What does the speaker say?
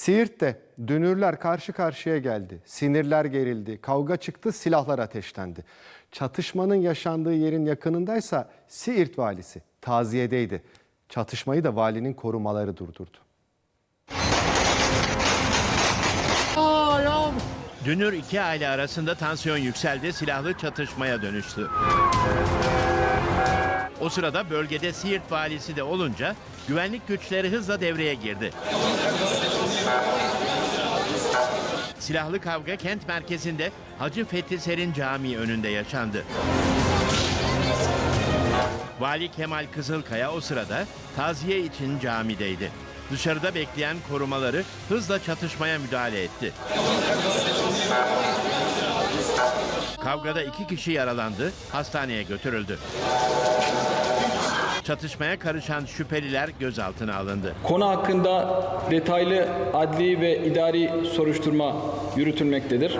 Siirt'te dünürler karşı karşıya geldi. Sinirler gerildi, kavga çıktı, silahlar ateşlendi. Çatışmanın yaşandığı yerin yakınındaysa Siirt valisi taziyedeydi. Çatışmayı da valinin korumaları durdurdu. Dünür iki aile arasında tansiyon yükseldi, silahlı çatışmaya dönüştü. O sırada bölgede Siirt valisi de olunca güvenlik güçleri hızla devreye girdi. Silahlı kavga kent merkezinde Hacı Fethi Serin Camii önünde yaşandı. Vali Kemal Kızılkaya o sırada taziye için camideydi. Dışarıda bekleyen korumaları hızla çatışmaya müdahale etti. Kavgada iki kişi yaralandı, hastaneye götürüldü. Çatışmaya karışan şüpheliler gözaltına alındı. Konu hakkında detaylı adli ve idari soruşturma yürütülmektedir.